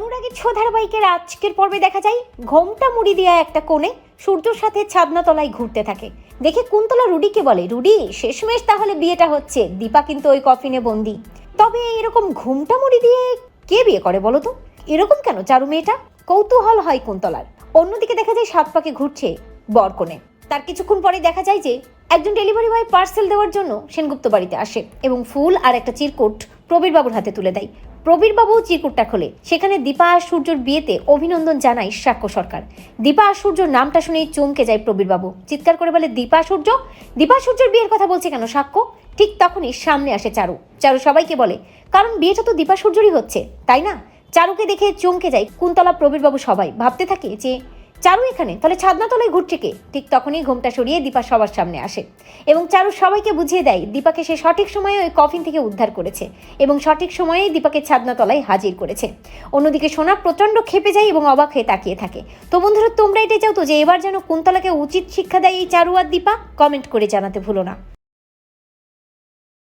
অনুরাগী ছো ধারাবাহিকের আজকের পর্বে দেখা যায় ঘোমটা মুড়ি দেওয়া একটা কোণে সূর্যর সাথে ছাদনা তলায় ঘুরতে থাকে। দেখে কুন্তলা রুডিকে বলে? রুডি, শেষমেশ তাহলে বিয়েটা হচ্ছে। দীপা কিন্তু ওই কফিনে বন্দি। তবে এরকম ঘুমটা মুড়ি দিয়ে কে বিয়ে করে বলো তো? এরকম কেন চারু মেয়েটা? কৌতূহল হয় কুন্তলার। অন্যদিকে দেখা যায় সাত পাকে ঘুরছে বরকনে তার কিছুক্ষণ পরে দেখা যায় যে একজন ডেলিভারি বয় পার্সেল দেওয়ার জন্য সেনগুপ্ত বাড়িতে আসে এবং ফুল আর একটা চিরকুট প্রবীর বাবুর হাতে তুলে দেয়। প্রবীর বাবু চিরকুটটা খোলে। সেখানে দীপা আর সূর্যর বিয়েতে অভিনন্দন জানায় সাক্ষ্য সরকার। দীপা আর সূর্যর নামটা শুনেই চমকে যায় প্রবীর বাবু চিৎকার করে বলে, দীপা, সূর্য? দীপা, সূর্যর বিয়ের কথা বলছে কেন সাক্ষ্য? ঠিক তখনই সামনে আসে চারু। চারু সবাইকে বলে, কারণ বিয়েটা তো দীপা সূর্যরই হচ্ছে, তাই না? চারুকে দেখে চমকে যায় কুন্তলা প্রবীরবাবু সবাই। ভাবতে থাকে যে চারু এখানে? তাহলে ছাদনা তলায় ঘুরছে কে? ঠিক তখনই ঘুমটা সরিয়ে দীপা সবার সামনে আসে। এবং চারু সবাইকে বুঝিয়ে দেয়, দীপাকে সে সঠিক সময়ে ওই কফিন থেকে উদ্ধার করেছে এবং সঠিক সময়েই দীপাকে ছাদনা তলায় হাজির করেছে। অন্যদিকে সোনা প্রচণ্ড খেপে যায় এবং অবাক হয়ে তাকিয়ে থাকে। তো বন্ধুরা, তোমরা এটাই চাও তো যে এবার যেন কুন্তলাকে উচিত শিক্ষা দেয় এই চারু আর দীপা? কমেন্ট করে জানাতে ভুলো না।